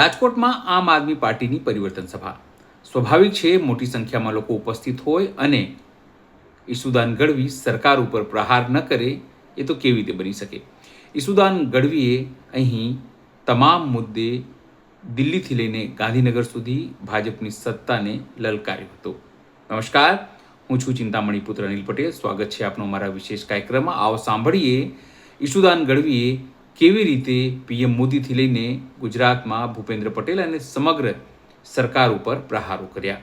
રાજકોટમાં આમ આદમી પાર્ટીની પરિવર્તન સભા. સ્વાભાવિક છે, મોટી સંખ્યામાં લોકો ઉપસ્થિત હોય અને ઈસુદાન ગઢવી સરકાર ઉપર પ્રહાર ન કરે, એ તો કેવી રીતે બની શકે? ઈસુદાન ગઢવીએ અહીં તમામ મુદ્દે દિલ્હીથી લઈને ગાંધીનગર સુધી ભાજપની સત્તાને લલકાર્યો હતો. નમસ્કાર, હું છું ચિંતામણી પુત્ર અનિલ પટેલ. સ્વાગત છે આપનો મારા વિશેષ કાર્યક્રમમાં. આવો સાંભળીએ ઈશુદાન ગઢવીએ કેવી રીતે પીએમ મોદીથી લઈને ગુજરાતમાં ભૂપેન્દ્ર પટેલ અને સમગ્ર સરકાર ઉપર પ્રહારો કર્યા?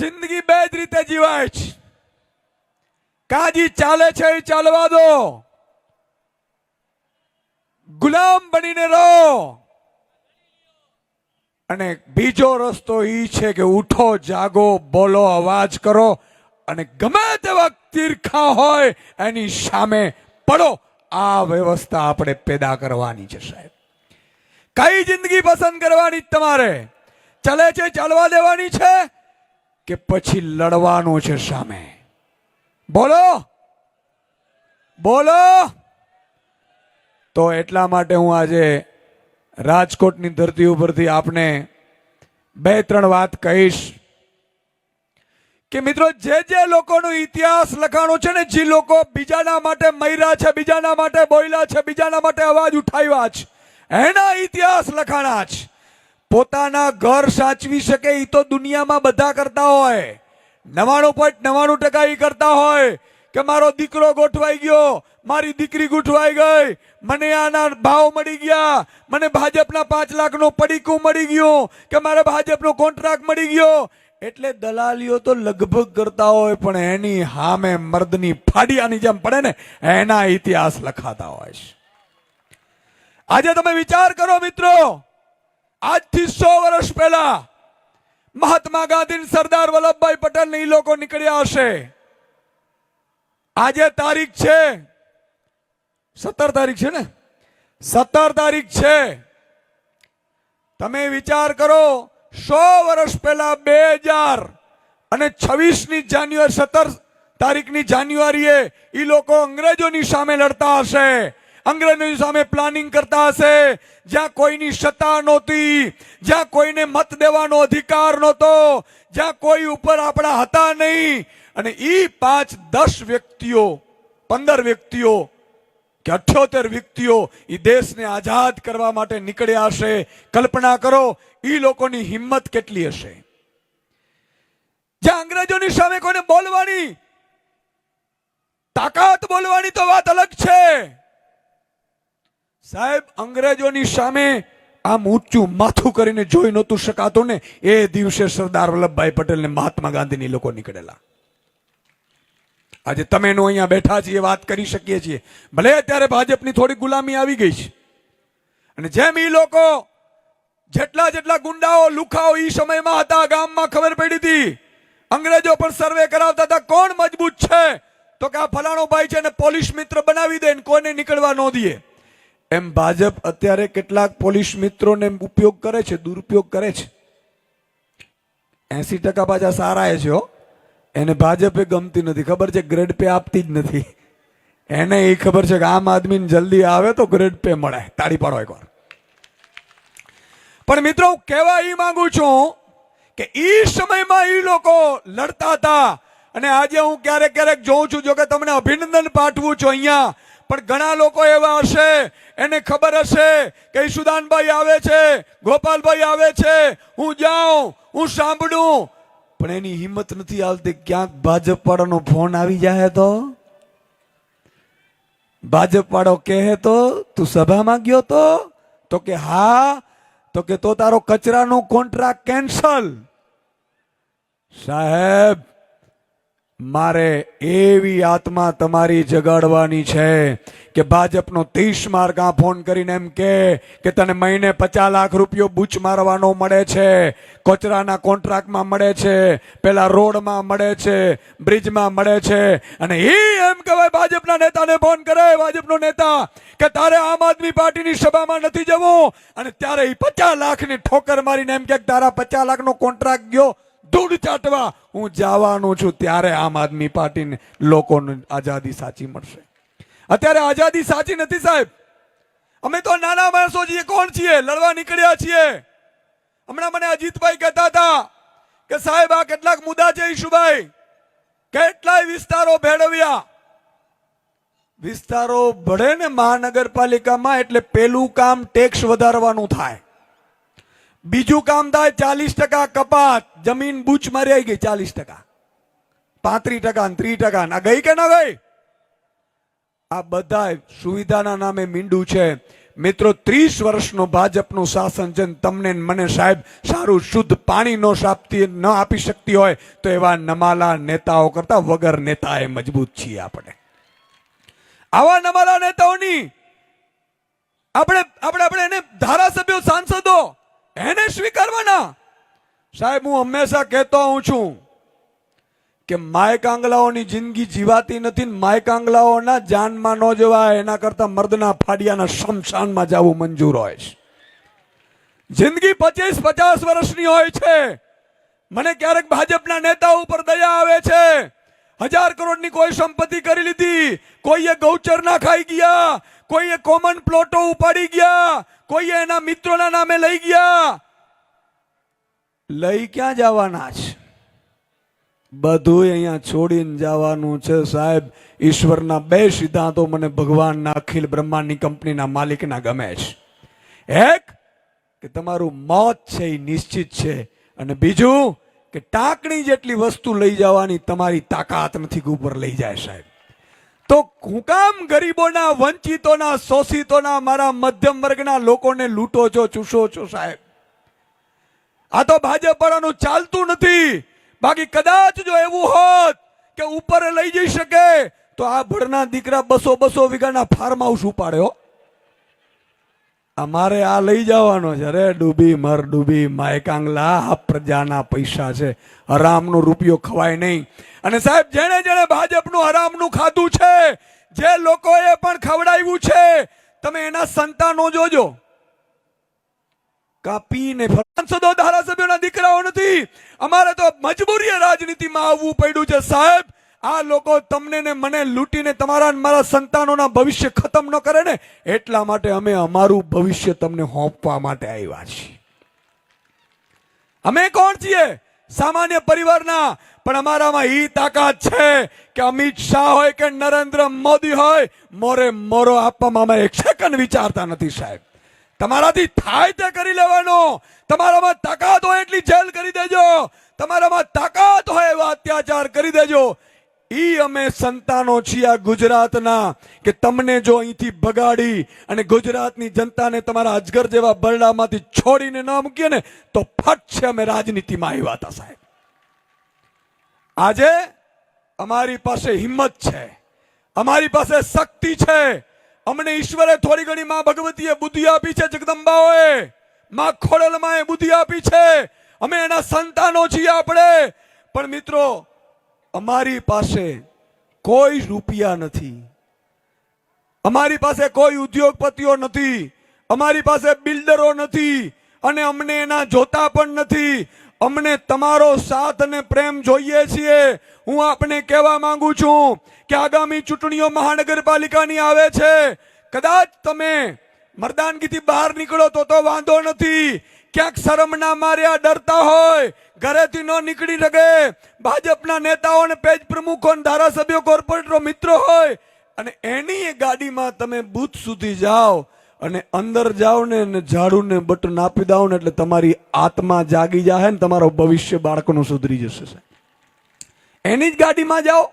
જિંદગી બે જ રીતે જીવાય છે. કાજી ચાલે છે એ ચાલવા દો. ગુલામ બનીને રહો. અને બીજો રસ્તો એ છે કે ઉઠો, જાગો, બોલો, અવાજ કરો અને ગમે તેવા તીરખા હોય એની સામે પડો. આ વ્યવસ્થા આપણે પેદા કરવાની છે સાહેબ. કઈ જિંદગી પસંદ કરવાની તમારે? ચલે છે, ચાલવા દેવાની છે કે પછી લડવાનું છે સામે? બોલો? બોલો? તો એટલા માટે હું આજે રાજકોટની ધરતી ઉપરથી આપને બે, ત્રણ વાત કહીશ. કે મિત્રો, જે જે લોકોનો ઇતિહાસ લખાણો છે ને, જે લોકો બીજાના માટે મૈરા છે, બીજાના માટે બોયલા છે, બીજાના માટે અવાજ ઉઠાવ્યા છે એના ઇતિહાસ લખાણા છે પોતાના ઘર સાચવી શકે એ તો દુનિયામાં બધા કરતા હોય. નવાણું પોઈન્ટ નવાણું ટકા એ કરતા હોય કે મારો દીકરો ગોઠવાઈ ગયો, મારી દીકરી ગોઠવાઈ ગઈ, મને આના ભાવ મળી ગયા, મને ભાજપના પાંચ લાખનું પડીકું મળી ગયું, કે મારે ભાજપનો કોન્ટ્રાક્ટ મળી ગયો એટલે દલાલીઓ તો લગભગ કરતા હોય, પણ એની હામે મર્દની ફાડિયાની જેમ પડે ને, એના ઇતિહાસ લખાતા હોય છે. આજે તમે વિચાર કરો મિત્રો, આજથી સો વર્ષ પહેલા મહાત્મા ગાંધી સરદાર વલ્લભભાઈ પટેલ ને એ લોકો નીકળ્યા હશે. આજે તારીખ છે, સત્તર તારીખ છે ને? સત્તર તારીખ છે. તમે વિચાર કરો સો વર્ષ પહેલા બે હજાર અને છવ્વીસની જાન્યુઆરી, સત્તર તારીખની જાન્યુઆરીએ એ લોકો અંગ્રેજોની સામે લડતા હશે. અંગ્રેજોની સામે પ્લાનિંગ કરતા હશે. જ્યાં કોઈની સત્તા નહોતી, જ્યાં કોઈને મત દેવાનો અધિકાર નહોતો, જ્યાં કોઈ ઉપર આપણા હતા નહીં. અને એ પાંચ, દસ વ્યક્તિઓ, પંદર વ્યક્તિઓ કે અઠ્યોતેર વ્યક્તિઓ એ દેશને આઝાદ કરવા માટે નીકળ્યા હશે. કલ્પના કરો એ લોકોની હિંમત કેટલી હશે? જ્યાં અંગ્રેજોની સામે કોને બોલવાની તાકાત બોલવાની તો વાત અલગ છે. સાહેબ, અંગ્રેજોની સામે આમ ઊંચું માથું કરીને જોઈ નહોતું શકાતું ને, એ દિવસે સરદાર વલ્લભભાઈ પટેલ ને મહાત્મા ગાંધીની લોકો નીકળેલા. આજે તમે નો અહીંયા બેઠા છીએ વાત કરી શકીએ છીએ. ભલે અત્યારે ભાજપની થોડી ગુલામી આવી ગઈ છે. અને જેમ એ લોકો જેટલા જેટલા ગુંડાઓ લુખાઓ એ સમયમાં હતા, ગામમાં ખબર પડી હતી. અંગ્રેજો પણ સર્વે કરાવતા હતા, કોણ મજબૂત છે? તો કે, આ ફલાણો ભાઈ છે ને પોલીસ મિત્ર બનાવી દે ને કોઈને નીકળવા ન દે. એમ ભાજપ અત્યારે કેટલાક પોલીસ મિત્રોને ઉપયોગ કરે છે, દુરુપયોગ કરે છે. એસી ટકા પાછા સારા એ છે. એને ભાજપે ગમતી નથી. ખબર છે, ગ્રેડ પે આપતી જ નથી. એને એ ખબર છે કે આમ આદમીને જલ્દી આવે તો ગ્રેડ પે મળે. તાળી પાડો એકવાર. પણ મિત્રો, હું કહેવા એ માંગુ છું કે એ સમયમાં એ લોકો લડતા હતા. અને આજે હું ક્યારેક ક્યારેક જોઉં છું, જો કે તમને અભિનંદન પાઠવું છું અહીંયા, પણ ઘણા લોકો એવા હશે, એને ખબર હશે કે ઈશુદાનભાઈ આવે છે, ગોપાલભાઈ આવે છે, હું જાઉં, હું સાંભળું. પણ એની હિંમત નથી આવતી ક્યાંક ભાજપ વાળાનો ફોન આવી જાય તો? ભાજપ વાળો કહે તો, તું સભામાં ગયો તો? તો કે, હા તો કે તો તારો કચરાનો કોન્ટ્રાક્ટ કેન્સલ સાહેબ મારે એવી આત્મા તમારી જગાડવાની છે કે ભાજપનો ત્રીસ માર્ક આ ફોન કરીને એમ કે કે તને મહિને પચાસ લાખ રૂપિયો બૂચ મારવાનો મળે છે, કચરાના કોન્ટ્રાક્ટમાં મળે છે, પેલા રોડમાં મળે છે, બ્રિજમાં મળે છે, અને એ એમ કહેવાય ભાજપના નેતાને ફોન કરે, ભાજપનો નેતા કે તારે આમ આદમી પાર્ટીની સભામાં નથી જવું? અને ત્યારે એ પચાસ લાખની ઠોકર મારીને એમ કે તારા પચાસ લાખનો કોન્ટ્રાક્ટ ગયો ધૂળ ચાટવા. હું જવાનું છું ત્યારે આમ આદમી પાર્ટીને લોકોને આઝાદી સાચી મળશે. અત્યારે આઝાદી સાચી નથી સાહેબ. અમે તો નાના માણસો છીએ, કોણ છીએ? લડવા નીકળ્યા છીએ. હમણાં મને અજીતભાઈ કહેતા હતા કે સાહેબ, આ કેટલાક મુદ્દા છે ઈશુભાઈ. કેટલાય વિસ્તારો ભેળવ્યા. વિસ્તારો ભળે ને મહાનગરપાલિકામાં એટલે પેલું કામ ટેક્સ વધારવાનું થાય. બીજું કામ થાય ચાલીસ ટકા કપાત. જમીન બૂચમાં આવી ગઈ ચાલીસ ટકા, પાંત્રીસ ટકા ત્રીસ ટકા ના. ગઈ કે ના ગઈ? આ બધા સુવિધાના નામે મીંડું છે. મિત્રો, ત્રીસ વર્ષનું ભાજપનું શાસન છે તમને મને સાહેબ સારું શુદ્ધ પાણી નો સાપતી ન આપી શકતી હોય, તો એવા નમાલા નેતાઓ કરતા વગર નેતા એ મજબૂત છીએ આપણે. આવા નમાલા નેતાઓની આપણે આપણે આપણે એને ધારાસભ્યો, સાંસદો, એને સ્વીકારવાના. સાહેબ, હું હંમેશા કહેતો હું છું કે માય કાંગલાઓની જિંદગી જીવાતી નથી ને માય કાંગલાઓના જાનમાં ન જવાય, એના કરતા મર્દના ફાડિયાના શમશાનમાં જવું મંજૂર હોય છે. જિંદગી પચીસ પચાસ વર્ષની હોય છે. મને ક્યારેક ભાજપના નેતાઓ ઉપર દયા આવે છે. હજાર કરોડની કોઈ સંપત્તિ કરી લીધી, કોઈએ ગૌચર ના ખાઈ ગયા, કોઈએ કોમન પ્લોટો ઉપાડી ગયા, કોઈએ એના મિત્રોના નામે લઈ ગયા. લઈ ક્યાં જવાના છે? બધું અહીંયા છોડીને જવાનું છે સાહેબ. ઈશ્વરના બે સિદ્ધાંતો મને ભગવાનના અખિલ બ્રહ્માંડની કંપનીના માલિકના ગમે છે. એક, કે તમારું મોત છે એ નિશ્ચિત છે. અને બીજું, કે ટાંકણી જેટલી વસ્તુ લઈ જવાની તમારી તાકાત નથી ઉપર લઈ જાય સાહેબ. તો હું કામ ગરીબોના, વંચિતોના, શોષિતોના, મારા મધ્યમ વર્ગના લોકોને લૂંટો છો, ચૂસો છો સાહેબ? આ તો ભાજપ વાળાનું ચાલતું નથી. બાકી કદાચ જો એવું હોત કે ઉપર લઈ જઈ શકે, તો આ ભડના દીકરા બસો બસો વીઘાના ફાર્મ હાઉસ ઉપાડ્યો અમારે આ લઈ જવાનો છે અરે ડૂબી મર, ડૂબી માયકાંગલા આ પ્રજાના પૈસા છે. હરામનો રૂપિયો ખવાય નહીં. અને સાહેબ, જેણે જેણે ભાજપનું હરામનું ખાધું છે, જે લોકોએ પણ ખવડાવ્યું છે, તમે એના સંતાનો જોજો. કાપીને સાંસદો ધારાસભ્યોના દીકરાઓ નથી. અમારે તો મજબૂરીએ રાજનીતિમાં આવવું પડ્યું છે સાહેબ. આ લોકો તમને ને મને લૂંટીને તમારા મારા સંતાનોના ભવિષ્ય ખતમ ન કરે ને, એટલા માટે અમે અમારું ભવિષ્ય તમને હોંપવા માટે આવ્યા છીએ. અમે કોણ છીએ? સામાન્ય પરિવારના. પણ અમારામાં એ તાકાત છે કે અમિત શાહ હોય કે નરેન્દ્ર મોદી હોય, મોરે મોરો આપવામાં અમે એક સેકન્ડ વિચારતા નથી સાહેબ. તમારાથી થાય તે કરી લેવાનો. તમારામાં તાકાત હોય એટલી જેલ કરી દેજો. તમારામાં તાકાત હોય એવા અત્યાચાર કરી દેજો. ઈ અમે સંતાનો છીએ આ ગુજરાતના કે તમને જો અહીંથી બગાડી અને ગુજરાતની જનતાને તમારા અજગર જેવા બરડામાંથી છોડીને ન મૂકીએ ને, તો ફટ છે અમે રાજનીતિમાં આવ્યા હતા સાહેબ. આજે અમારી પાસે હિંમત છે. અમારી પાસે શક્તિ છે. અમને ઈશ્વરે થોડી ઘણી માં ભગવતીએ બુદ્ધિ આપી છે, જગદંબાઓએ. માં ખોડલમાં બુદ્ધિ આપી છે. અમે એના સંતાનો છીએ આપણે. પણ મિત્રો, અમારી પાસે કોઈ રૂપિયા નથી. અમારી પાસે કોઈ ઉદ્યોગપતિઓ નથી. અમારી પાસે બિલ્ડરો નથી. અને અમને એના જોતા પણ નથી. અમને તમારો સાથ અને પ્રેમ જોઈએ છીએ. હું આપને કહેવા માંગુ છું કે આગામી ચૂંટણીઓ મહાનગરપાલિકાની આવે છે. કદાચ તમે મરદાનગીથી બહાર નીકળો તો તો વાંધો નથી. ક્યાંક શરમના માર્યા ડરતા હોય. ઘરેથી ન નીકળી શકે ભાજપના નેતાઓ અને પેજ પ્રમુખો ધારાસભ્યો, કોર્પોરેટરો મિત્રો હોય. અને એની ગાડીમાં તમે બૂથ સુધી જાઓ. અને અંદર જાઓ ને અને ઝાડુને બટન આપી દો ને એટલે તમારી આત્મા જાગી જાય ને તમારો ભવિષ્ય બાળકોનું સુધરી જશે એની જ ગાડીમાં જાઓ.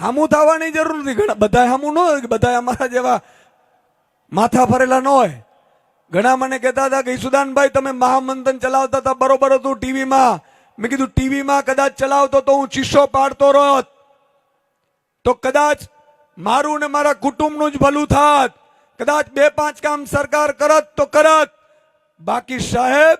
હામું થવાની જરૂર નથી. ઘણા બધા હામું ન હોય બધા અમારા જેવા માથા ફરેલા ન હોય. ઘણા મને કહેતા હતા કે, ઈસુદાનભાઈ, તમે મહામંથન ચલાવતા હતા. બરોબર હતું ટીવીમાં. મેં કીધું, ટીવીમાં કદાચ ચલાવતો તો હું ચીસો પાડતો રહ્યો તો કદાચ મારું ને મારા કુટુંબનું જ ભલું થાત. કદાચ બે પાંચ કામ સરકાર કરત તો કરત. બાકી સાહેબ,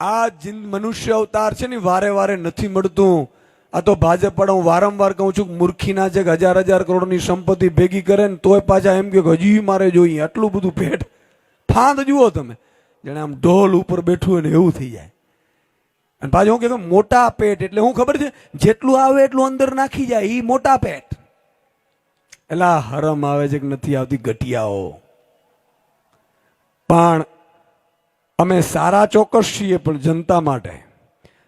આ મનુષ્ય અવતાર છે ને વારે વારે નથી મળતું. આ તો ભાજપ પણ હું વારંવાર કહું છું, મૂર્ખીના કે હજાર હજાર કરોડની સંપત્તિ ભેગી કરે ને તોય પાછા એમ કે હજી મારે જોઈએ, આટલું બધું પેટ ફાંદ જુઓ તમે. જાણે આમ ઢોલ ઉપર બેઠું હોય ને એવું થઈ જાય. અને પાછું હું કે મોટા પેટ, એટલે હું ખબર છે, જેટલું આવે એટલું અંદર નાખી જાય એ મોટા પેટ. એટલે આ હરમ આવે છે કે નથી આવતી? ગટિયાઓ પણ અમે સારા ચોક્કસ છીએ પણ જનતા માટે.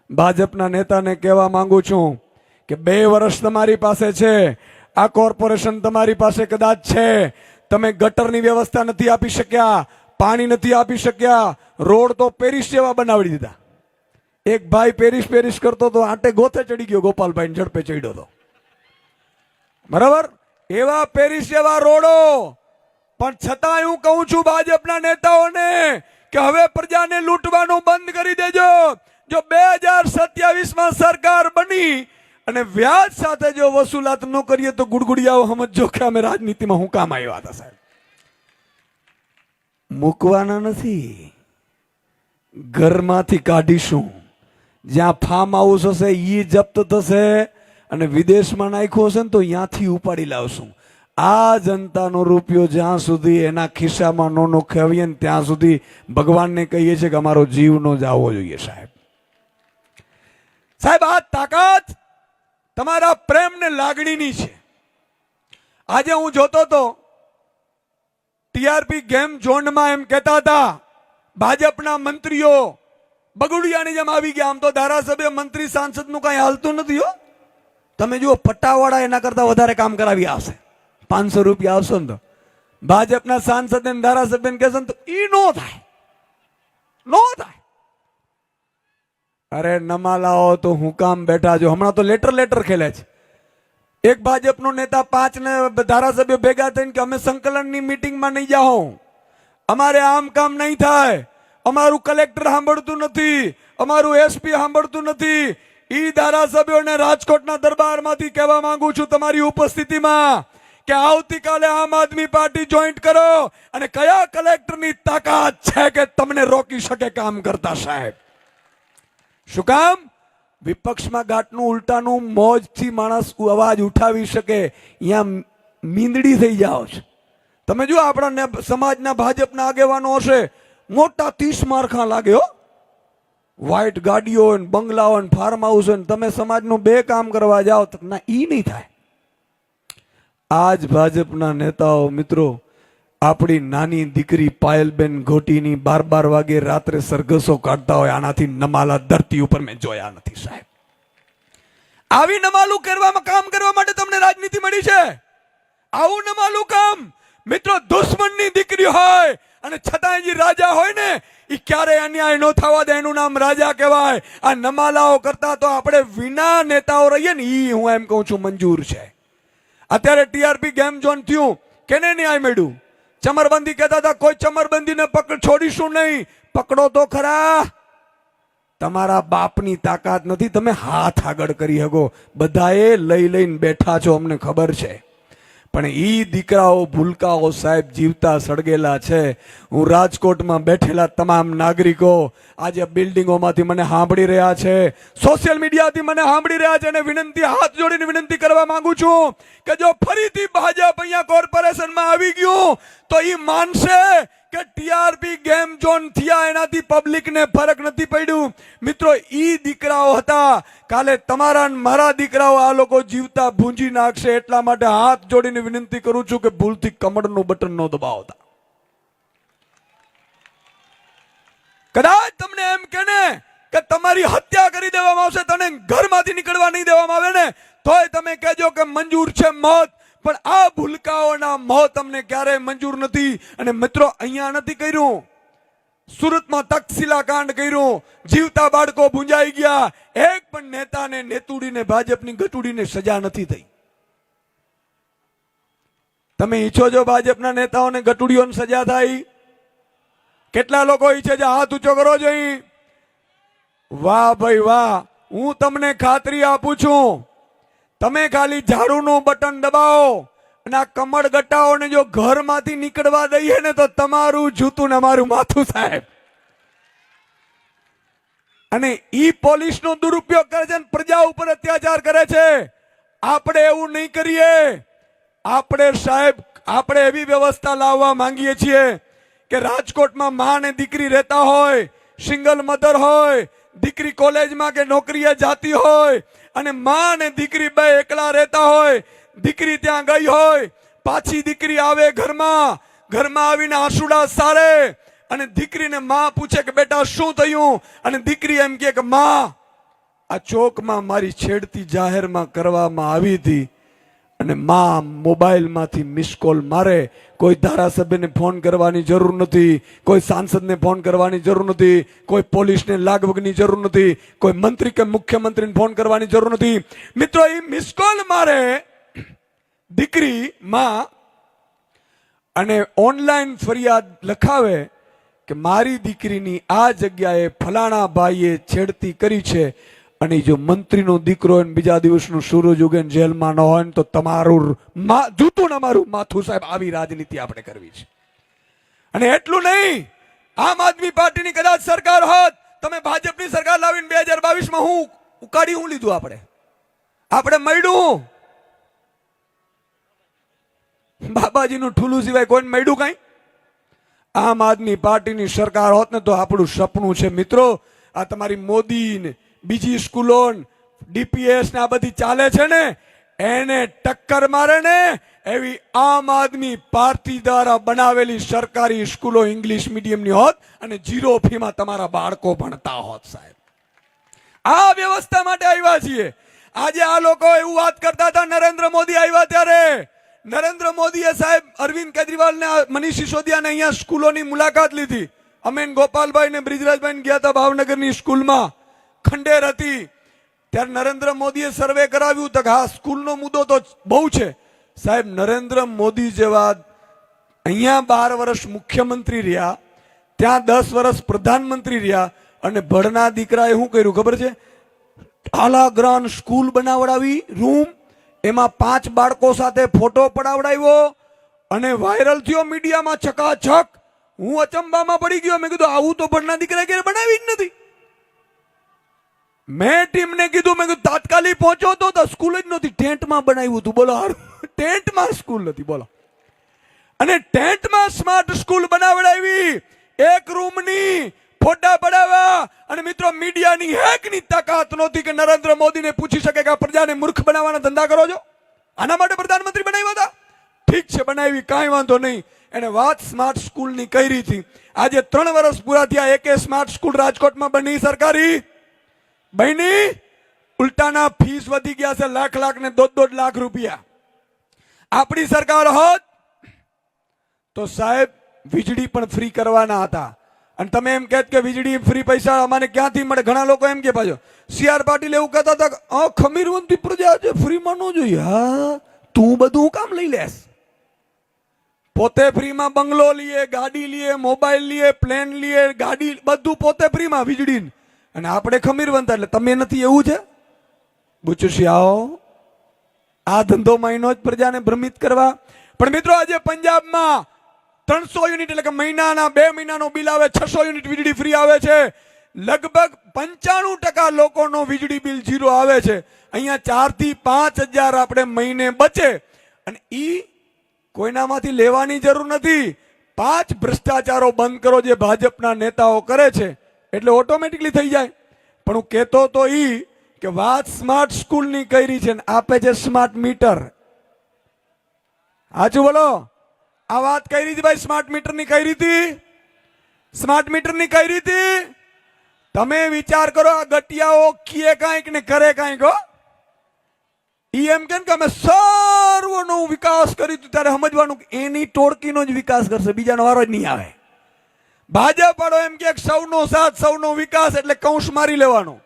ભાજપના નેતાને કહેવા માંગુ છું કે બે વર્ષ તમારી પાસે છે, આ કોર્પોરેશન તમારી પાસે કદાચ છે. તમે ગટરની વ્યવસ્થા નથી આપી શક્યા, પાણી નથી આપી શક્યા, રોડ તો પેરિસ જેવા બનાવી દીધા. એક ભાઈ પેરિસ પેરિસ કરતો તો આટે ગોથે ચડી ગયો ગોપાલભાઈ ઝડપે ચડ્યો તો. બરાબર? એવા પેરિસ જેવા રોડો. પણ છતાં હું કહું છું ભાજપના નેતાઓને કે હવે પ્રજાને લૂંટવાનું બંધ કરી દેજો. જો બે હજાર સત્યાવીસમાં સરકાર બની અને વ્યાજ સાથે જો વસૂલાત ન કરીએ તો ગુડગુડિયાઓ સમજો કે અમે રાજનીતિમાં હું કામ આવ્યા હતા, સાહેબ. મૂકવાના નથી. ઘરમાંથી કાઢીશું. જ્યાં ફાર્મ હાઉસ હશે એ જપ્ત થશે. અને વિદેશમાં નાખ્યો હશે ને તો ત્યાંથી ઉપાડી લાવશું. આ જનતાનો રૂપિયો જ્યાં સુધી એના ખિસ્સામાં નો નોખાવીએ ને ત્યાં સુધી ભગવાનને કહીએ છીએ કે અમારો જીવ નો જાવો જોઈએ સાહેબ. સાહેબ, આ તાકાત તમારા પ્રેમ ને લાગણીની છે. આજે હું જોતો તો ટીઆરપી ગેમ ઝોનમાં એમ કહેતા હતા, ભાજપના મંત્રીઓ બગુડિયાની જેમ આવી ગયા. આમ તો ધારાસભ્ય, મંત્રી, સાંસદનું કાંઈ હાલતું નથી હો. તમે જુઓ પટ્ટાવાળા એના કરતા વધારે કામ કરાવી આવશે પાંચસો રૂપિયા આવશો ને તો. ભાજપના સાંસદ ને ધારાસભ્ય કહેશો ને તો ઈ નો થાય. નો થાય. અરે નમાલાઓ, તો હું કામ બેઠા જો હમણાં તો લેટર લેટર ખેલે છે. એક ભાજપનો નેતા પાંચ ને ધારાસભ્યો ભેગા થઈને કે અમે સંકલનની મીટિંગમાં નહીં જાઓ. અમારે આમ કામ નહીં થાય. અમારું કલેક્ટર સાંભળતું નથી. અમારું એસપી સાંભળતું નથી. ઈ ધારાસભ્યોને રાજકોટના દરબારમાંથી કહેવા માંગુ છું તમારી ઉપસ્થિતિમાં કે આવતીકાલે આમ આદમી પાર્ટી જોઈન્ટ કરો અને કયા કલેક્ટરની તાકાત છે કે તમને રોકી શકે કામ કરતા સાહેબ? શું કામ? વિપક્ષમાં ગાંઠનું ઉલટાનું મોજથી માણસ અવાજ ઉઠાવી શકે અહીંયા મીંદડી થઈ જાઓ છો. તમે જો આપણા સમાજના ભાજપના આગેવાનો હશે, મોટા ત્રીસ મારખા લાગે હો વ્હાઈટ ગાડીઓ ને બંગલાઓ ને ફાર્મ હાઉસ ને તમે સમાજનું બે કામ કરવા જાઓ તો ના, ઈ નહીં થાય. આજ ભાજપના નેતાઓ મિત્રો, આપણી નાની દીકરી પાયલબેન ઘોટીની બાર બાર વાગે રાત્રે સરઘસો કાઢતા હોય, આનાથી નમાલા ધરતી ઉપર મેં જોયા નથી સાહેબ. આવી નમાલું કરવામાં કામ કરવા માટે તમને રાજનીતિ મળી છે. આવું નમાલું કામ મિત્રો દુશ્મનની દીકરી હોય અને છતાંય જે રાજા હોય ને એ ક્યારે અન્યાય ન થવા દે એનું નામ રાજા કહેવાય. આ નમાલાઓ કરતા તો આપણે વિના નેતાઓ રહીએ ને એ હું એમ કહું છું મંજૂર છે. અત્યારે ટીઆરપી ગેમ ઝોન થયું, કેને ન્યાય મળ્યું? ચમરબંધી કહેતા હતા, કોઈ ચમરબંધીને પકડ, છોડીશું નહીં. પકડો તો ખરા. તમારા બાપની તાકાત નથી, તમે હાથ આગળ કરી શકો બધાએ લઈ લઈને બેઠા છો, અમને ખબર છે. પણ એ દીકરાઓ ભૂલકાઓ સાહેબ જીવતા સળગેલા છે. હું રાજકોટમાં બેઠેલા તમામ નાગરિકો આજે બિલ્ડિંગોમાંથી મને સાંભળી રહ્યા છે. સોશિયલ મીડિયાથી મને સાંભળી રહ્યા છે અને વિનંતી, હાથ જોડીને વિનંતી કરવા માંગુ છું કે જો ફરીથી ભાજપ અહીંયા કોર્પોરેશનમાં આવી ગયું તો એ માનશે કે ટીઆરપી ગેમ ઝોન થયા. એનાથી પબ્લિકને ફરક નથી પડ્યું. મિત્રો, ઈ દીકરાઓ હતા. કાલે તમારા મારા દીકરાઓ આ લોકો જીવતા ભૂંજી નાખશે. એટલા માટે હાથ જોડીને વિનંતી કરું છું કે ભૂલથી કમળનું બટન ન દબાવતા. કદાચ તમને એમ કે ને કે તમારી હત્યા કરી દેવામાં આવશે, તને ઘરમાંથી નીકળવા નહીં દેવામાં આવે ને, તોય તમે કહેજો કે મંજૂર છે મોત. પણ આ ભૂલકાઓના મોત તમને ક્યારેય મંજૂર નથી. અને મિત્રો, અહીંયા નથી કર્યું. સુરતમાં તક્ષશિલા કાંડ કર્યું. જીવતા બાળકો ભૂંજાઈ ગયા. એક પણ નેતાને નેતુડીને, ભાજપની ગટુડીને સજા નથી થઈ. તમે ઈચ્છો છો ભાજપના નેતાઓને ગટુડીઓને સજા થાય? કેટલા લોકો ઈચ્છે છે હાથ ઊંચો કરો અહીં? વાહ ભાઈ વાહ. હું તમને ખાતરી આપું છું. તમે ખાલી ઝાડુનું બટન દબાવો અને આ કમળ ગટાઓને જો ઘરમાંથી નીકળવા દઈએ ને તો તમારું જૂતું ને અમારું માથું સાહેબ. અને ઈ પોલીસનો દુરુપયોગ કરે છે અને પ્રજા ઉપર અત્યાચાર કરે છે. આપણે એવું નહીં કરીએ. આપણે સાહેબ, આપણે એવી વ્યવસ્થા લાવવા માંગીએ છીએ કે રાજકોટમાં માં ને દીકરી રહેતા હોય, સિંગલ મધર હોય દીકરી કોલેજમાં કે નોકરીએ જાતી હોય અને માં ને દીકરી બે એકલા રહેતા હોય, દીકરી ત્યાં ગઈ હોય, પાછી દીકરી આવે ઘરમાં ઘરમાં આવીને આંસુડા સારે અને દીકરીને માં પૂછે કે બેટા શું થયું? અને દીકરી એમ કે, માં, આ ચોકમાં મારી છેડતી જાહેરમાં કરવામાં આવી હતી. અને મા મોબાઈલમાંથી મિસ કોલ મારે, કોઈ ધારાસભ્યને ફોન કરવાની જરૂર નથી, કોઈ સાંસદને ફોન કરવાની જરૂર નથી, કોઈ પોલીસને લાગવગની જરૂર નથી, કોઈ મંત્રી કે મુખ્યમંત્રીને ફોન કરવાની જરૂર નથી. મિત્રો, એ મિસ કોલ મારે દીકરી માં અને ઓનલાઈન ફરિયાદ લખાવે કે મારી દીકરીની આ જગ્યાએ ફલાણા ભાઈએ છેડતી કરી છે. અને જો મંત્રીનો દીકરો હોય બીજા દિવસનું સૂરજ ઉગે જેલમાં ન હોય તો તમારું જૂતું અમારું માથું સાહેબ આવી રાજનીતિ આપણે કરવી છે. અને એટલું નહીં, આમ આદમી પાર્ટીની કદાચ સરકાર હોત, તમે ભાજપની સરકાર લાવીને બે હજાર બાવીસમાં હું ઉકાળી હું લીધું આપણે? આપણે મળ્યું. બાબાજીનું ઠુલું સિવાય કોઈને મળ્યું કઈ? આમ આદમી પાર્ટીની સરકાર હોત ને તો આપણું સપનું છે, મિત્રો, આ તમારી મોદી ને બીજી સ્કૂલો ડીપીએસ ને આ બધી ચાલે છે ને, એને ટક્કર મારે ને એવી આમ આદમી પાર્ટી દ્વારા બનાવેલી સરકારી સ્કૂલો ઇંગ્લિશ મીડિયમની હોત અને જીરો ફીમાં તમારા બાળકો ભણતા હોત સાહેબ. આ વ્યવસ્થા માટે આવ્યા છીએ. આજે આ લોકો એવું વાત કરતા હતા, નરેન્દ્ર મોદી આવ્યા ત્યારે. નરેન્દ્ર મોદીએ સાહેબ અરવિંદ કેજરીવાલને મનીષ સિસોદિયાને અહીંયા સ્કૂલોની મુલાકાત લીધી. અમે ને ગોપાલભાઈ ને બ્રિજરાજભાઈ ગયા હતા ભાવનગરની સ્કૂલમાં. ખંડેર હતી. ત્યારે નરેન્દ્ર મોદીએ સર્વે કરાવ્યું તો હા, સ્કૂલનો મુદ્દો તો બહુ છે. સાહેબ, નરેન્દ્ર મોદી જેવા અહીંયા બાર વર્ષ મુખ્યમંત્રી રહ્યા, ત્યાં દસ વર્ષ પ્રધાનમંત્રી રહ્યા અને ભળના દીકરાએ શું કર્યું ખબર છે? આલાગ્રાન સ્કૂલ બનાવડાવી, રૂમ, એમાં પાંચ બાળકો સાથે ફોટો પડાવડાવ્યો અને વાયરલ થયો મીડિયામાં છકાછક. હું અચંબામાં પડી ગયો. મેં કીધું, આવું તો ભણના દીકરા ક્યારે બનાવી જ નથી. મેં ટીમને કીધું, મેં કીધું, તાત્કાલિક પહોંચો તો સ્કૂલ જ નહોતી ટેન્ટમાં બનાવ્યું હતું. બોલો. ટેન્ટમાં સ્કૂલ નથી, બોલો. અને ટેન્ટમાં સ્માર્ટ સ્કૂલ બનાવડાવી. એક રૂમની ફોટા પડાવ્યા અને મિત્રો, મીડિયાની હેકની તાકાત નહોતી કે નરેન્દ્ર મોદીને પૂછી શકે કે આ પ્રજાને મૂર્ખ બનાવવાના ધંધા કરો છો? આના માટે પ્રધાનમંત્રી બનાવ્યા હતા? ઠીક છે, બનાવી, કાંઈ વાંધો નહીં. એને વાત સ્માર્ટ સ્કૂલની કરી હતી આજે ત્રણ વર્ષ પૂરા થયા. એકે સ્માર્ટ સ્કૂલ રાજકોટમાં બની સરકારી. બની, ઉલટાના ફીસ વધી ગયા છે, લાખ લાખ ને દોઢ દોઢ લાખ રૂપિયા. આપણી સરકાર હોત તો સાહેબ વીજળી પણ ફ્રી કરવાના હતા. અને તમે એમ કહેત કે વીજળી ફ્રી પૈસા અમારે ક્યાંથી મળે? ઘણા લોકો એમ કે પાછો સીઆર પાટીલ એવું કહેતા હતા આ ખમીરવંતી પ્રજા છે ફ્રીમાં ન જોઈએ. હા, તું બધું કામ લઈ લેશ. પોતે ફ્રીમાં બંગલો લઈએ ગાડી લઈએ મોબાઈલ લઈએ પ્લેન લઈએ ગાડી, બધું પોતે ફ્રીમાં વીજળી અને આપણે ખમીરવંતા એટલે તમે નથી એવું છે? બુચુશિયાઓ આ ધંધો મહિનો જ પ્રજાને ભ્રમિત કરવા. પણ મિત્રો, આજે પંજાબમાં ત્રણસો યુનિટ, એટલે કે મહિનાના બે મહિનાનો બિલ આવે, છસો યુનિટ વીજળી ફ્રી આવે છે. લગભગ પંચાણું ટકા લોકોનો વીજળી બિલ જીરો આવે છે. અહીંયા ચારથી પાંચ હજાર આપણે મહિને બચે. અને એ કોઈનામાંથી લેવાની જરૂર નથી. પાંચ ભ્રષ્ટાચારો બંધ કરો જે ભાજપના નેતાઓ કરે છે. એટલે ઓટોમેટિકલી થઈ જાય. પણ હું કહેતો તો એ કે વાત સ્માર્ટ સ્કૂલની કરી છે ને આપે છે સ્માર્ટ મીટર હાચું બોલો? આ વાત કઈ રીતે ભાઈ સ્માર્ટ મીટરની કઈ રીતે સ્માર્ટ મીટરની કઈ રીતે તમે વિચાર કરો આ ગટિયાઓ કીએ કાંઈક ને કરે કાંઈક, હો. ઈ એમ કે કે અમે સર્વનો વિકાસ કરી ત્યારે સમજવાનું કે એની ટોળકીનો જ વિકાસ કરશે, બીજાનો વારો જ નહીં આવે. ભાજપ વાળો એમ કે સૌનો સાથ, સૌનો વિકાસ એટલે કૌશ મારી લેવાનો.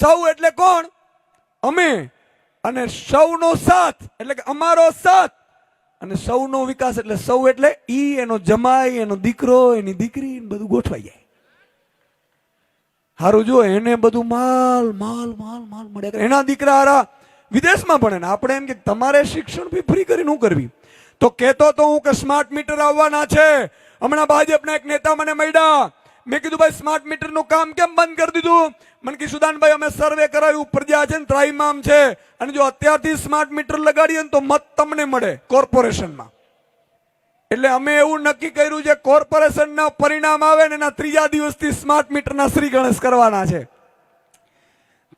સૌ એટલે કોણ? અમે. અને સૌનો સાથ એટલે કે અમારો સાથ. અને સૌનો વિકાસ એટલે સૌ એટલે ઈ, એનો જમાઈ, એનો દીકરો, એની દીકરી બધું ગોઠવાઈ જાય. હારું જો એને બધું માલ માલ માલ માલ મળ્યા. એના દીકરા હારા વિદેશમાં ભણે ને આપણે એમ કે તમારે શિક્ષણ ફી ફ્રી કરીને હું કરવી. તો કહેતો તો હું કે સ્માર્ટ મીટર આવવાના છે. હમણાં ભાજપના એક નેતા મને મળ્યા. મેં કીધું, ભાઈ સ્માર્ટ મીટરનું કામ કેમ બંધ કરી દીધું? મને કીધું સુદાનભાઈ, અમે સર્વે કરાવ્યું પ્રજા છે ને ત્રાઈમામ છે. અને જો અત્યારથી સ્માર્ટ મીટર લગાડીએ ને તો મત તમને મળે કોર્પોરેશનમાં એટલે અમે એવું નક્કી કર્યું છે કોર્પોરેશનના પરિણામ આવે ને એના ત્રીજા દિવસથી સ્માર્ટ મીટરના શ્રી ગણેશ કરવાના છે.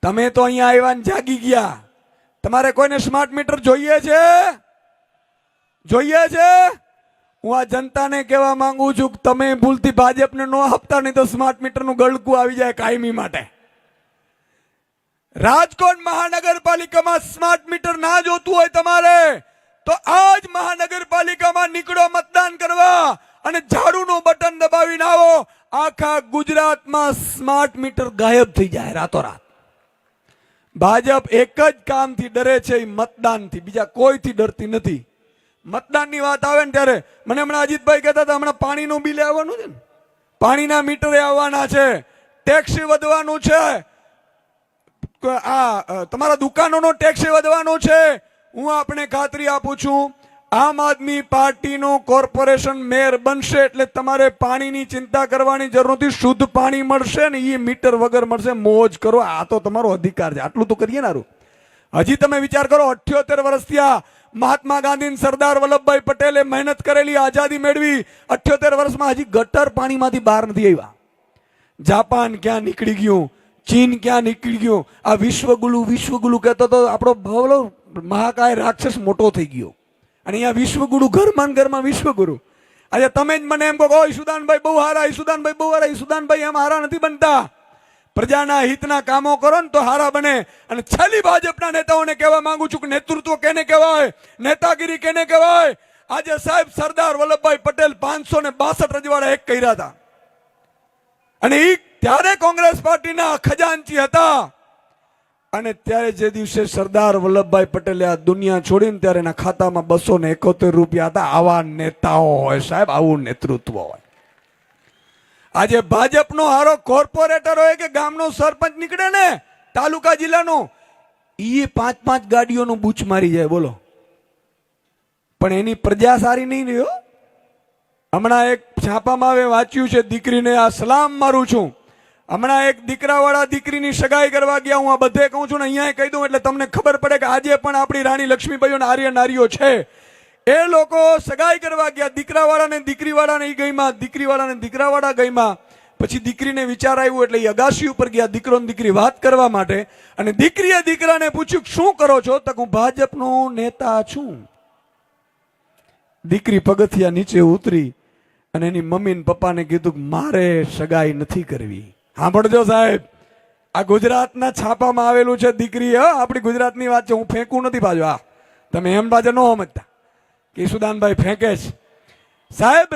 તમે તો અહીંયા આવ્યા ને જાગી ગયા. તમારે કોઈને સ્માર્ટ મીટર જોઈએ છે? જોઈએ છે? હું આ જનતાને કહેવા માંગુ છું કે તમે ભૂલથી ભાજપને ન આપતા, નહીં તો સ્માર્ટ મીટરનું ગળકું આવી જાય કાયમી માટે. રાજકોટ મહાનગરપાલિકામાં સ્માર્ટ મીટર ના જોતું હોય તમારે, તો આજ મહાનગરપાલિકામાં નીકળો મતદાન કરવા અને ઝાડુનું બટન દબાવીને આવો. આખા ગુજરાતમાં સ્માર્ટ મીટર ગાયબ થઈ જાય રાતોરાત. ભાજપ એક જ કામથી ડરે છે એ મતદાનથી. બીજા કોઈથી ડરતી નથી. મતદાનની વાત આવે ને ત્યારે મને હમણાં અજીતભાઈ કહેતા હતા, હમણાં પાણીનું બિલ આવવાનું છે ને? પાણીના મીટરે આવવાના છે. ટેક્સ વધવાનું છે. આ તમારા દુકાનોનો ટેક્સ વધવાનો છે. હું આપણે ખાતરી આપું છું, આમ આદમી પાર્ટીનો કોર્પોરેશન મેયર બનશે એટલે તમારે પાણીની ચિંતા કરવાની જરૂર નથી શુદ્ધ પાણી મળશે ને એ મીટર વગર મળશે. મોજ કરો, આ તો તમારો અધિકાર છે. આટલું તો કરીએ નારું હજી તમે વિચાર કરો, અઠ્યોતેર વર્ષથી થયા મહાત્મા ગાંધી સરદાર વલ્લભભાઈ પટેલે મહેનત કરેલી આઝાદી મેળવી અઠ્યોતેર વર્ષમાં હજી ગટર પાણીમાંથી બહાર નથી આવ્યા. જાપાન ક્યાં નીકળી ગયું? ચીન ક્યાં નીકળી ગયું? આ વિશ્વગુરુ વિશ્વગુરુ કહેતો તો આપણો ભવલો મહાકાય રાક્ષસ મોટો થઈ ગયો. અને અહીંયા વિશ્વગુરુ ઘરમાં ઘરમાં વિશ્વગુરુ. આજે તમે જ મને એમ કહો "ઓય, ઈસુદાનભાઈ બહુ હારા ઈસુદાનભાઈ બહુ હારા ઈસુદાનભાઈ એમ હારા નથી બનતા. પ્રજાના હિતના કામો કરો ને તો હારા બને. અને છેલ્લી ભાજપના નેતાઓને કહેવા માંગુ છું કે નેતૃત્વ કેને કહેવાય? નેતાગીરી કેને કહેવાય? આજે સાહેબ સરદાર વલ્લભભાઈ પટેલ પાંચસો ને બાસઠ રજવાડા એક કર્યા હતા. અને એ ત્યારે કોંગ્રેસ પાર્ટીના ખજાનચી હતા. અને ત્યારે જે દિવસે સરદાર વલ્લભભાઈ પટેલે આ દુનિયા છોડીને ત્યારે એના ખાતામાં બસો ને એકોતેર રૂપિયા હતા. આવા નેતાઓ હોય સાહેબ, આવું નેતૃત્વ હોય. આજે ભાજપનો હારો કોર્પોરેટર હોય કે ગામનો સરપંચ નીકળે ને, તાલુકા જિલ્લાનો એ પાંચ પાંચ ગાડીઓનું બૂચ મારી જાય, બોલો. પણ એની પ્રજા સારી નહીં રહ્યો હમણાં એક છાપામાં હવે વાંચ્યું છે, દીકરીને આ સલામ મારું છું. હમણાં એક દીકરાવાળા દીકરીની સગાઈ કરવા ગયા, હું આ બધે કહું છું ને, અહીંયા કહી દઉં, એટલે તમને ખબર પડે કે આજે પણ આપણી રાણી લક્ષ્મીભાઈઓ આર્ય નારીઓ છે. એ લોકો સગાઈ કરવા ગયા. દીકરાવાળાને દીકરીવાળાને ઈ ગઈમાં દીકરીવાળાને દીકરાવાળા ગઈમાં પછી દીકરીને વિચાર આવ્યો એટલે એ અગાશી ઉપર ગયા દીકરો દીકરી વાત કરવા માટે. અને દીકરીએ દીકરાને પૂછ્યું, શું કરો છો? તો હું ભાજપનો નેતા છું. દીકરી પગથિયા નીચે ઉતરી અને એની મમ્મી ને પપ્પાને કીધું મારે સગાઈ નથી કરવી. સાંભળજો સાહેબ, આ ગુજરાતના છાપામાં આવેલું છે દીકરી. આપણી ગુજરાતની વાત છે. હું ફેંકું નથી બાજુ આ તમે એમ બાજુ ન સમજતા. કે સુદાનભાઈ ફેંકે છે. સાહેબ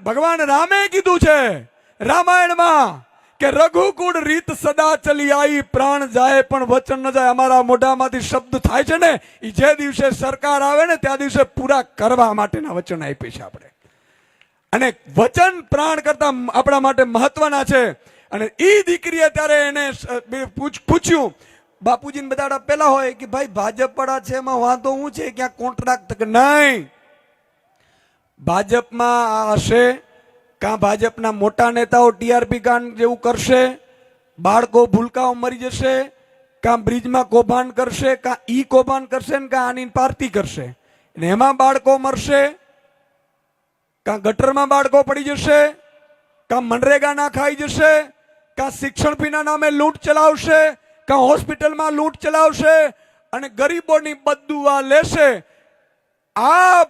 ભગવાન રામે કીધું છે, રામાયણમાં કે રઘુકુળ રીત સદા ચલી આવી પ્રાણ જાય પણ વચન ન જાય. અમારા મોઢામાંથી શબ્દ થાય છે ને એ જે દિવસે સરકાર આવે ને, ત્યાં દિવસે પૂરા કરવા માટેના વચન આપીએ છે આપણે. અને વચન પ્રાણ કરતા આપણા માટે મહત્વના છે. અને એ દીકરીએ ત્યારે એને પૂછ- પૂછ્યું. બાપુજીને બધા પેલા હોય કે ભાઈ ભાજપ વાળા છે, એમાં વાંધો હું છે? ક્યાં કોન્ટ્રાક્ટ નહીં? ભાજપમાં આ હશે, કાં ભાજપના મોટા નેતાઓ ટીઆરપી કાન જેવું કરશે, બાળકો ભૂલકાઓ મરી જશે, કાં બ્રિજમાં કૌભાંડ કરશે, કાં ઈ કૌભાંડ કરશે ને કાં આની પાર્ટી કરશે. અને એમાં બાળકો મરશે, કાં ગટરમાં બાળકો પડી જશે, કાં મનરેગા ના ખાઈ જશે, કાં શિક્ષણ ફીના નામે લૂંટ ચલાવશે, કાં હોસ્પિટલમાં લૂંટ ચલાવશે અને ગરીબોની બદુઆ લેશે. આ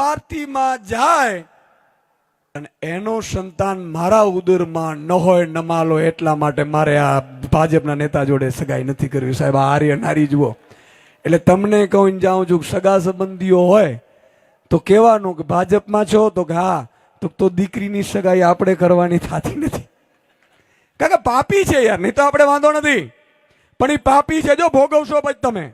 પાર્ટીમાં જાય અને એનો સંતાન મારા ઉદરમાં ન હોય નમાલો એટલા માટે મારે આ ભાજપના નેતા જોડે સગાઈ નથી કરવી. સાહેબ, આ આર્ય નારી જુઓ. એટલે તમને કહું જાઉં છું, સગા સંબંધીઓ હોય, તો કહેવાનું કે ભાજપમાં છો, તો કે હા, તો તો દીકરીની સગાઈ આપણે કરવાની થતી નથી. કારણ કે પાપી છે યાર, નહીં તો આપણે વાંધો નથી. પણ એ પાપી છે, જો ભોગવશો પછી તમે.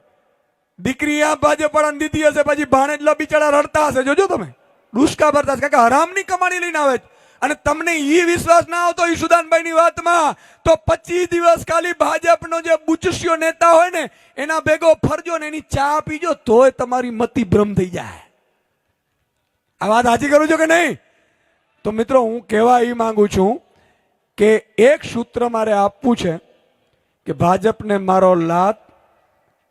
દીકરી આ ભાજપ પણ દીધી હશે, પછી ભાણેજલા બિચારા રડતા હશે. જોજો તમે. ડુસકા ભરતા હશે. કે હરામની કમાણી લઈને આવે અને તમને ઈ વિશ્વાસ ના આવતો ઈશુદાનભાઈની વાતમાં, તો પચીસ દિવસ ખાલી ભાજપનો જે બુચસ્યો નેતા હોય ને, એના ભેગો ફરજો ને, એની ચા પીજો, તોય તમારી મતિ ભ્રમ થઈ જાય. આ વાત સાચી કરું છું કે નહીં? તો મિત્રો, હું કહેવા એ માંગુ છું કે એક સૂત્ર મારે આપવું છે કે ભાજપને મારો લાત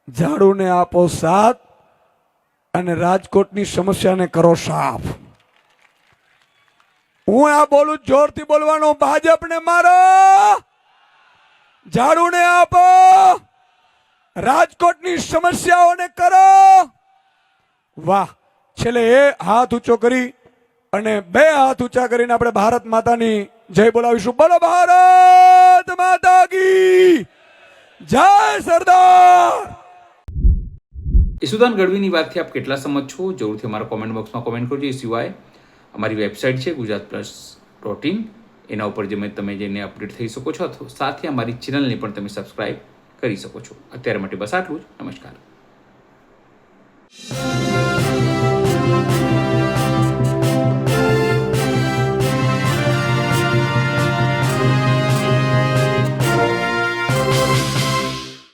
ઝાડુને આપો સાથ અને રાજકોટની સમસ્યાને કરો સાફ. હું આ બોલું જોરથી બોલવાનો, ભાજપને મારો, ઝાડુને આપો, રાજકોટની સમસ્યાઓને કરો. વાહ, છેલ્લે એ હાથ ઊંચો કરી અને બે હાથ ઊંચા કરીને આપણે ભારત માતાની જય બોલાવીશું. બોલો ભારત માતા જય સરદાર! ઈસુદાન ગઢવીની વાતથી આપ કેટલા સમજ છો? જરૂરથી અમારા કોમેન્ટ બોક્સમાં કોમેન્ટ કરજો. એ સિવાય અમારી વેબસાઇટ છે ગુજરાત પ્લસ ડોટ ઇન. એના ઉપર જમે તમે જેને અપડેટ થઈ શકો છો અથવા સાથે અમારી ચેનલને પણ તમે સબસ્ક્રાઈબ કરી શકો છો. અત્યારે માટે બસ આટલું જ. નમસ્કાર.